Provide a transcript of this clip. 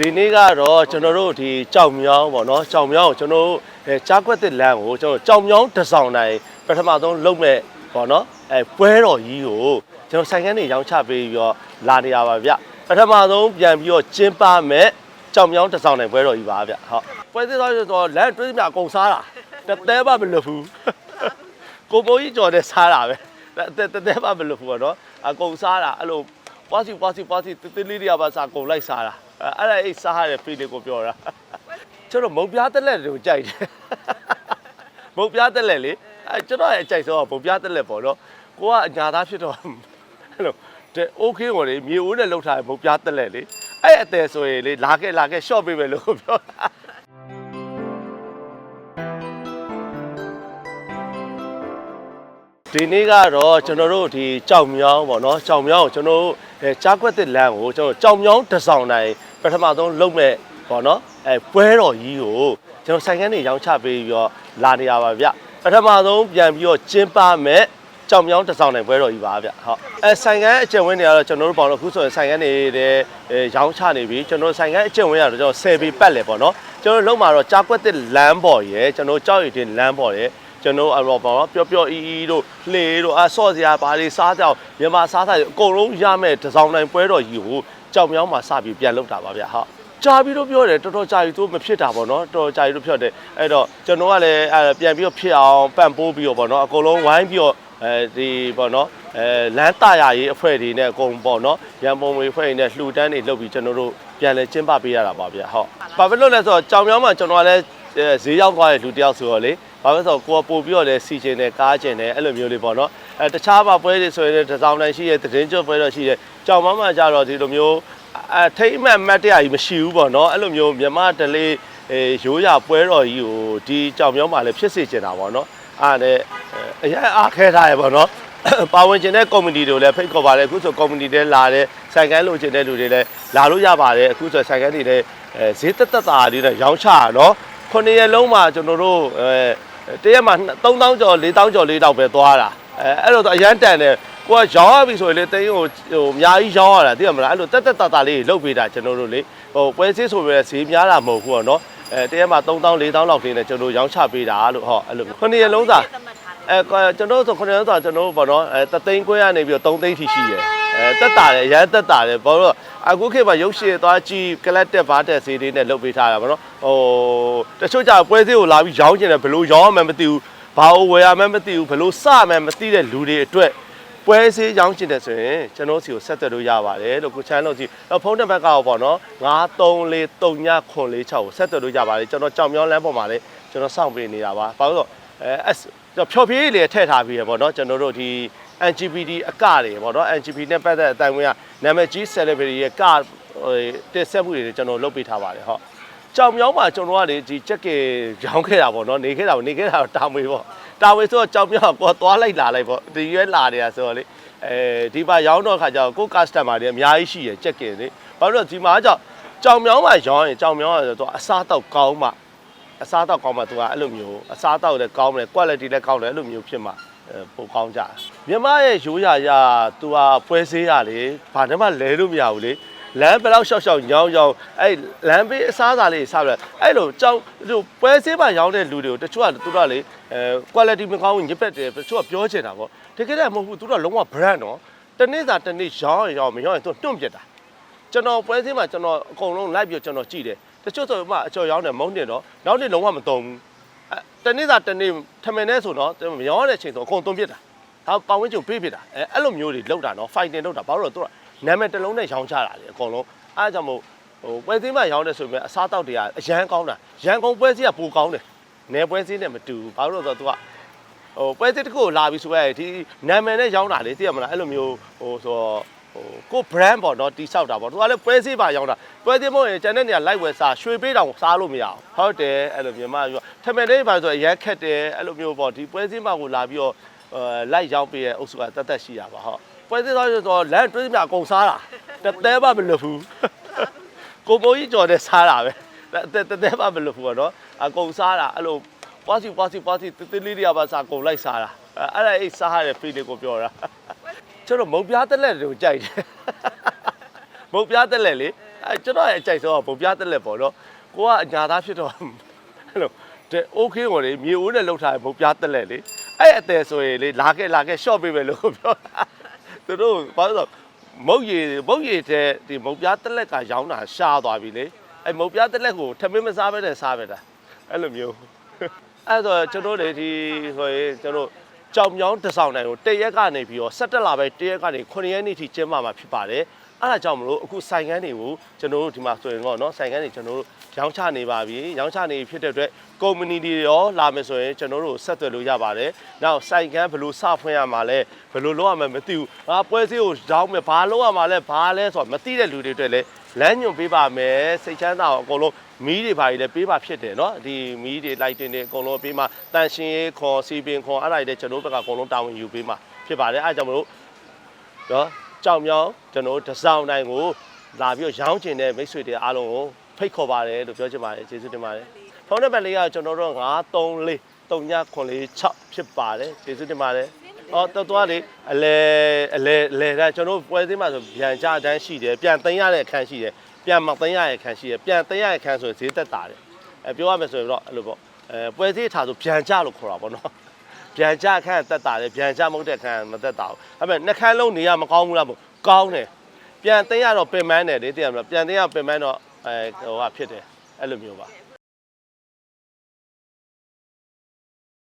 ဒီနေ့ကတော့ကျွန်တော်တို့ဒီကြောင်မြောင်းပေါ့နော်ကြောင်မြောင်းကိုကျွန်တော်တို့အဲကြားကွက်တစ်လမ်းကိုကျွန်တော်ကြောင်မြောင်းတစ်ဆောင်တိုင်းပထမဆုံးလုပ်မဲ့ပေါ့နော်အဲပွဲတော်ကြီးကိုကျွန်တော်ဆိုင်ကန်းတွေရောင်းချပေးပြီးတော့လာနေရပါဗျပထမဆုံးပြန်ပြီးတော့ကျင်းပမဲ့ကြောင်မြောင်းတစ်ဆောင်တိုင်းပွဲတော်ကြီးပါဗျဟုတ်ပွဲသေးသွားဆိုတော့လမ်းတွေးမြအကုန်စားတာတတဲမှမလွတ်ဘူးကိုမိုးကြီးကြော်တဲ့စားတာပဲတတဲတဲမှမလွတ်ဘူးပေါ့နော်အကုန်စားတာအဲ့လိုပွားစီပွားစီပွားစီတေးသေးလေးတွေကပါစားကုန်လိုက်စားတာ အဲ့ဒါအိတ်စားရတဲ့ feeling ကိုပြောတာကျွန်တော်မုံပြားတက်လက်တွေကိုကြိုက်တယ်မုံပြားတက်လက်လေအဲကျွန်တော်ရဲ့အကြိုက်ဆုံးကမုံပြားတက်လက်ပေါ့နော်ကိုကအညာသားဖြစ်တော့အဲ့လိုတဲ့ okay ကိုလေမြေအိုးနဲ့လှုပ်ထားတဲ့မုံပြားတက်လက်လေအဲ့အသေးဆိုရင်လေလာခဲ့လာခဲ့ short ပေးမယ်လို့ပြောတာဒီနေ့ကတော့ကျွန်တော်တို့ဒီကြောင်မြောင်းပေါ့နော်ကြောင်မြောင်းကိုကျွန်တော်တို့ကြားကွက်တဲ့လမ်းကိုကျွန်တော်ကြောင်မြောင်းတဆောင်တိုင်း ပထမဆုံးလုပ်မဲ့ပေါ့နော်အဲပွဲတော်ကြီးကိုကျွန်တော်ဆိုင်ကန်းတွေရောင်းချပေးပြီးတော့လာနေရပါဗျပထမဆုံးပြန်ပြီးတော့ကျင်းပမဲ့ကြောင်မြောင်းတစ်ဆောင်တိုင်းပွဲတော်ကြီးပါဗျဟုတ်အဲဆိုင်ကန်းအကျင့်ဝင်းတွေကတော့ကျွန်တော်တို့ပေါ့နော်အခုဆိုရင်ဆိုင်ကန်းတွေတဲ့အဲရောင်းချနေပြီကျွန်တော်တို့ဆိုင်ကန်းအကျင့်ဝင်းကတော့ကျွန်တော်10ပေပတ်လေပေါ့နော်ကျွန်တော်တို့လုံးမှာတော့ကြားကွက်တစ်လမ်းပေါ်ရယ်ကျွန်တော်တို့ကြောက်ရည်တင်လမ်းပေါ်ရယ် ကျွန်တော်အရောပေါ့နော်ပျော့ပျော့အီအီတို့လှေတို့အဆော့စရာဘာတွေစားကြအောင်မြန်မာစားစားတွေအကုန်လုံးရမဲ့တစ်ဆောင်တိုင်းပွဲတော်ကြီးကိုကြောင်မြောင်းမှာစပြီးပြန်လုပ်တာပါဗျဟုတ်ကြာပြီးတော့ပြောတယ်တော်တော်ကြာပြီသူမဖြစ်တာပေါ့နော်တော်တော်ကြာပြီလို့ပြောတယ်အဲ့တော့ကျွန်တော်ကလည်းအဲပြန်ပြီးတော့ဖြစ်အောင်ပန့်ပိုးပြီးတော့ပေါ့နော်အကုန်လုံးဝိုင်းပြီးတော့အဲဒီပေါ့နော်အဲလမ်းတရာရေးအဖွဲ့တွေနဲ့အကုန်ပေါ့နော်ရန်ပုံငွေအဖွဲ့တွေနဲ့လှူဒန်းတွေလုပ်ပြီးကျွန်တော်တို့ပြန်လဲကျင်းပပေးရတာပါဗျဟုတ်ဘာဖြစ်လို့လဲဆိုတော့ကြောင်မြောင်းမှာကျွန်တော်ကလည်းဈေးရောက်သွားတဲ့လူတယောက်ဆိုတော့လေ ဘာဖြစ်လို့ဆိုတော့ကိုကပို့ပြီးတော့လဲစီကျင်တယ်ကားကျင်တယ်အဲ့လိုမျိုးလေးပေါ့နော်အဲတခြားမှာပွဲတွေဆိုရင်တစ်စောင်းတိုင်းရှိရဲ့သတင်းကျွတ်ပွဲတော့ရှိတယ်ကြောင်မောင်းမှာကြတော့ဒီလိုမျိုးအထိတ်အမှတ်မတ်တရားကြီးမရှိဘူးပေါ့နော်အဲ့လိုမျိုးမြမဒလေးအဲရိုးရပွဲတော်ကြီးကိုဒီကြောင်မြောင်းမှာလည်းဖြစ်စေချင်တာပေါ့နော်အားနဲ့အရင်အားခဲထားရပေါ့နော်ပါဝင်ခြင်းတဲ့ community တွေကိုလည်းဖိတ်ခေါ်ပါတယ်အခုဆို community တွေလာတဲ့ဆိုင်ကန်းလိုချင်တဲ့လူတွေလည်းလာလို့ရပါတယ်အခုဆိုဆိုင်ကန်းတွေလည်းအဲဈေးတက်တက်တာလေးနဲ့ရောင်းချရနော်ခုနှစ်ရက်လုံးမှာကျွန်တော်တို့အဲ တရက်မှာ3000ကျော်4000ကျော်4000ပဲသွားတာအဲအဲ့လိုတော့အရန်တန်တယ်ကိုကရောင်းရပြီဆိုရင်လေတင်းကိုဟိုအများကြီးရောင်းရတာသိရမလားအဲ့လိုတက်တက်တာတာလေးတွေလုပ်ပေးတာကျွန်တော်တို့လေဟိုပွဲစည်းဆိုပြီးဈေးများတာမဟုတ်ဘူးပေါ့နော်အဲတရက်မှာ3000 4000လောက်တင်းနဲ့ကျွန်တော်ရောင်းချပေးတာလို့ဟောအဲ့လိုခုနှစ်ရက်လုံးသာအဲကျွန်တော်တို့ဆိုခုနကဆိုကျွန်တော်တို့ပေါ့နော်အဲတသိန်းခွဲရနေပြီးတော့3သိန်းထိရှိရယ်အဲတက်တာတယ်ရမ်းတက်တာတယ်ဘာလို့ အခုခေတ်မှာရုပ်ရှင်သွားကြည့်ကလတ်တက်ဘာတက်စီးလေးနဲ့လုပ်ပေးထားတာပေါ့နော်ဟိုတချို့ကြပွဲစည်းကိုလာပြီးရောင်းကျင်တယ်ဘယ်လိုရောင်းရမှန်းမသိဘူးဘာလို့ဝယ်ရမှန်းမသိဘူးဘယ်လိုစမှန်းမသိတဲ့လူတွေအတွက်ပွဲစည်းရောင်းကျင်တယ်ဆိုရင်ကျွန်တော်စီကိုဆက်သွယ်လို့ရပါတယ်လို့ကိုချမ်းလို့စီဖုန်းနံပါတ်ကောပေါ့နော်93433946ကိုဆက်သွယ်လို့ရပါတယ်ကျွန်တော်ကြောင်မြောင်းလမ်းပေါ်မှာလည်းကျွန်တော်စောင့်ပေးနေတာပါဘာလို့အဲဖြော်ဖြေးလေးထည့်ထားပြီးရပေါ့နော်ကျွန်တော်တို့ဒီ LGBT အကတွေပေါ့နော် LGBT နဲ့ပတ်သက်အတိုင်းဝင်ကနာမည်ကြီး celebrity ရဲ့ကတက်ဆက်မှုတွေကျွန်တော်လုပ်ပေးထားပါတယ်ဟုတ်ကြောင်မြောင်းမှာကျွန်တော်ကလေဒီချက်ကင်ရောင်းခဲ့တာပေါ့နော်နေခဲ့တာနေခဲ့တာတာမွေပေါ့တာမွေဆိုတော့ကြောင်မြောင်းကိုသွားလိုက်လာလိုက်ပေါ့ဒီရွက်လာနေတာဆိုတော့လေအဲဒီပါရောင်းတော့ခါကျတော့ကို customer တွေအများကြီးရှိရချက်ကင်လေဘာလို့လဲဒီမှာကြောင်ကြောင်မြောင်းမှာရောင်းရင်ကြောင်မြောင်းကဆိုတော့အစားတော့ကောင်းမှအစားတော့ကောင်းမှသူကအဲ့လိုမျိုးအစားတော့လည်းကောင်းတယ် quality လည်းကောင်းတယ်အဲ့လိုမျိုးဖြစ်မှာ ပိုကောင်းကြမြန်မာရဲ့ရိုးရာရသူကပွဲဆေးရလေဘာနဲ့မှလဲလို့မရဘူးလေလမ်းဘယ်တော့ရှောက်ရှောက်ညောင်းညောင်းအဲ့လမ်းဘေးအစားအစာလေးစားပြအဲ့လိုကြောက်ဟိုပွဲဆေးပါရောင်းတဲ့လူတွေကိုတချို့ကသူတို့ကလေအဲ quality မကောင်းဘူးညစ်ပတ်တယ်တချို့ကပြောချင်တာပေါ့တကယ်တော့မဟုတ်ဘူးသူတို့ကလုံးဝ brand နော်တနေ့စာတနေ့ရောင်းရင်ရောင်းမရောင်းရင်သူတွန့်ပြစ်တာကျွန်တော်ပွဲဆေးမှာကျွန်တော်အကုန်လုံးလိုက်ပြီးကျွန်တော်ကြည့်တယ်တချို့ဆိုမှအကျော်ရောင်းတယ်မုန်းတယ်တော့နောက်နေ့လုံးဝမတုံဘူးအဲ တနေ့စာတနေ့ထမင်းနဲ့ဆိုတော့မရောင်းတဲ့အချိန်ဆိုအကုန်တွန့်ပြစ်တာဒါပတ်ဝန်းကျင်ပေးပြတာအဲအဲ့လိုမျိုးတွေလောက်တာနော် fighting လောက်တာဘာလို့လဲသူကနာမည်တစ်လုံးနဲ့ရောင်းချတာလေအကုန်လုံးအားကြောင့်မို့ဟိုပွဲစည်းမှာရောင်းတယ်ဆိုပေမဲ့အစားတောက်တွေကအရန်ကောင်းတာရန်ကုန်ပွဲစည်းကပိုကောင်းတယ်နယ်ပွဲစည်းနဲ့မတူဘူးဘာလို့လဲဆိုတော့သူကဟိုပွဲစည်းတစ်ခုကိုလာပြီးဆိုရဲဒီနာမည်နဲ့ရောင်းတာလေသိရမလားအဲ့လိုမျိုးဟိုဆိုတော့ဟို ကို brand ပေါ့နော်တိဆောက်တာပေါ့သူကလည်းပွဲစည်းပါရောင်းတာပွဲစည်းမဟုတ်ရင်ကျန်တဲ့နေရာလိုက်ဝယ်စားရွှေပေးတောင်စားလို့မရအောင်ဟုတ်တယ်အဲ့လိုမြန်မာပြောထမင်းလေးပါဆိုအရက်ခက်တယ်အဲ့လိုမျိုးပေါ့ဒီပွဲစည်းမှာကိုလာပြီးတော့အဲလိုက်ရောက်ပေးရဲ့အုပ်စုကတတ်တတ်ရှိတာပါဟုတ်ပွဲစည်းသွားဆိုတော့လမ်းတွေးမြအကုန်စားတာတတဲမှမလွတ်ဘူးကိုမိုးကြီးကြော်တဲ့စားတာပဲတတဲတဲမှမလွတ်ဘူးပေါ့နော်အကုန်စားတာအဲ့လိုပွားစီပွားစီပွားစီတေးသေးလေးတွေကပါစားကုန်လိုက်စားတာအဲ့ဒါအိတ်စားရတဲ့ဖေးလေးကိုပြောတာ ကျွန်တော်မုံပြားတက်လက်တွေကိုကြိုက်တယ်မုံပြားတက်လက်လေအဲကျွန်တော်ရဲ့အကြိုက်ဆုံးကပုံပြတက်လက်ပေါ့နော်ကိုကအညာသားဖြစ်တော့အဲ့လိုတဲ့ okay ကိုလေမြေဦးနဲ့လှုပ်ထားတဲ့ပုံပြတက်လက်လေအဲ့အတယ်ဆိုရင်လေလာခဲ့လာခဲ့ short ပေးမယ်လို့ပြောတာသူတို့ဘာလို့လဲဆိုတော့မုတ်ရည်မုတ်ရည်တဲ့ဒီမုတ်ပြတက်လက်ကရောင်းတာရှားသွားပြီလေအဲ့မုတ်ပြတက်လက်ကိုထမင်းမစားဘဲနဲ့စားပဲတာအဲ့လိုမျိုးအဲ့တော့ကျွန်တော်တို့ဒီဆိုရင်ကျွန်တော် ကြောင်မြောင်းတစ်ဆောင်တိုင်းကိုတရက်ကနေပြီးတော့17လပဲတရက်ကနေ9ရက်နေ့ထိကျင်းပမှာဖြစ်ပါတယ်အဲ့ဒါကြောင့်မလို့အခုဆိုင်ကန်းတွေကိုကျွန်တော်တို့ဒီမှာဆိုရင်တော့เนาะဆိုင်ကန်းတွေကျွန်တော်တို့ရောင်းချနေပါပြီရောင်းချနေဖြစ်တဲ့အတွက်ကုမ္ပဏီတွေရောလာမယ်ဆိုရင်ကျွန်တော်တို့ဆက်သွယ်လို့ရပါတယ်နောက်ဆိုင်ကန်းဘယ်လိုစဖွင့်ရမှာလဲဘယ်လိုလုပ်ရမှာမသိဘူးငါပွဲစည်းကိုရောင်းမယ်ဘာလုပ်ရမှာလဲဘာလဲဆိုတော့မသိတဲ့လူတွေအတွက်လည်းလမ်းညွှန်ပေးပါမယ်စိတ်ချမ်းသာအောင်အကုန်လုံး မီးတွေဘာတွေလည်းပေးပါဖြစ်တယ်เนาะဒီမီးတွေလိုက်တင်တွေအကုန်လုံးပေးမှာတန်ရှင်ရေးခွန်စီပင်ခွန်အဲ့ဒါတွေလည်းကျွန်တော်တို့ဘက်ကအကုန်လုံးတာဝန်ယူပေးမှာဖြစ်ပါတယ်အဲ့ဒါကြောင့်မလို့เนาะကြောင်မြောင်းကျွန်တော်တို့တစ်စောင်းတိုင်းကိုလာပြီးတော့ရောင်းကျင်တဲ့မိတ်ဆွေတွေအားလုံးကိုဖိတ်ခေါ်ပါတယ်လို့ပြောချင်ပါတယ်ကျေးဇူးတင်ပါတယ်ဖုန်းနံပါတ်လေးကကျွန်တော်တို့934 3996ဖြစ်ပါတယ်ကျေးဇူးတင်ပါတယ် အော်တော်တော်လေးအလဲအလဲအလဲဒါကျွန်တော်တို့ပွဲသေးမှာဆိုပြန်ကြတန်းရှိတယ်ပြန်သိမ်းရတဲ့အခန်းရှိတယ်ပြန်မသိမ်းရတဲ့အခန်းရှိတယ်ပြန်သိမ်းရတဲ့အခန်းဆိုရင်ဈေးသက်တာတယ်အဲပြောရမယ်ဆိုရင်တော့အဲ့လိုပေါ့အဲပွဲသေးထားဆိုပြန်ကြလို့ခေါ်တာပေါ့နော်ပြန်ကြခန့်တက်တာလေပြန်ကြမဟုတ်တဲ့ခန့်မတက်တာဘူးအဲ့မဲ့နှခမ်းလုံးနေရမကောင်းဘူးလားမို့ကောင်းတယ်ပြန်သိမ်းရတော့ပင်မန်းတယ်လေသိရမလားပြန်သိမ်းရပင်မန်းတော့အဲဟိုကဖြစ်တယ်အဲ့လိုမျိုးပါ